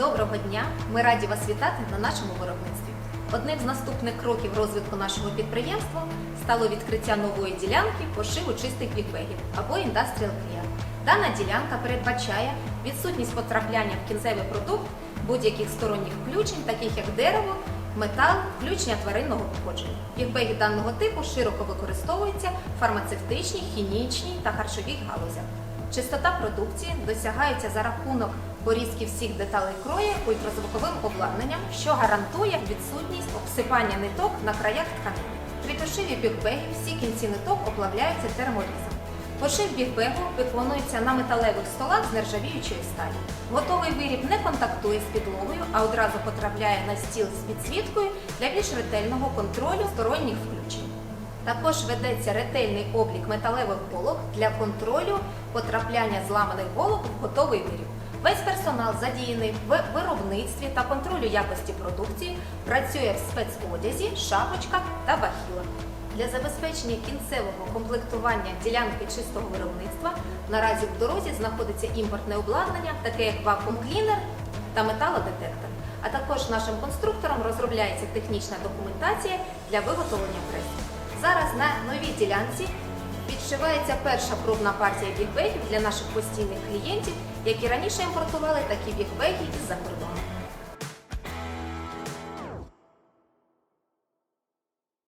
Доброго дня! Ми раді вас вітати на нашому виробництві. Одним з наступних кроків розвитку нашого підприємства стало відкриття нової ділянки пошиву чистих бікбегів або Industrial Clear. Дана ділянка передбачає відсутність потрапляння в кінцевий продукт будь-яких сторонніх включень, таких як дерево, метал, включення тваринного походження. Бікбеги даного типу широко використовуються в фармацевтичній, хімічній та харчовій галузях. Чистота продукції досягається за рахунок порізки всіх деталей крою ультразвуковим обладнанням, що гарантує відсутність обсипання ниток на краях тканини. При пошиві бігбегів всі кінці ниток оплавляються терморізом. Пошив бігбегу виконується на металевих столах з нержавіючої сталі. Готовий виріб не контактує з підлогою, а одразу потрапляє на стіл з підсвіткою для більш ретельного контролю сторонніх включень. Також ведеться ретельний облік металевих голок для контролю потрапляння зламаних голок в готовий виріб. Весь персонал задіяний в виробництві та контролю якості продукції, працює в спецодязі, шапочках та бахілах. Для забезпечення кінцевого комплектування ділянки чистого виробництва наразі в дорозі знаходиться імпортне обладнання, таке як вакуум-клінер та металодетектор. А також нашим конструктором розробляється технічна документація для виготовлення пресів. Зараз на новій ділянці відшивається перша пробна партія бігбегів для наших постійних клієнтів, які раніше імпортували такі бігбеги із-за кордону.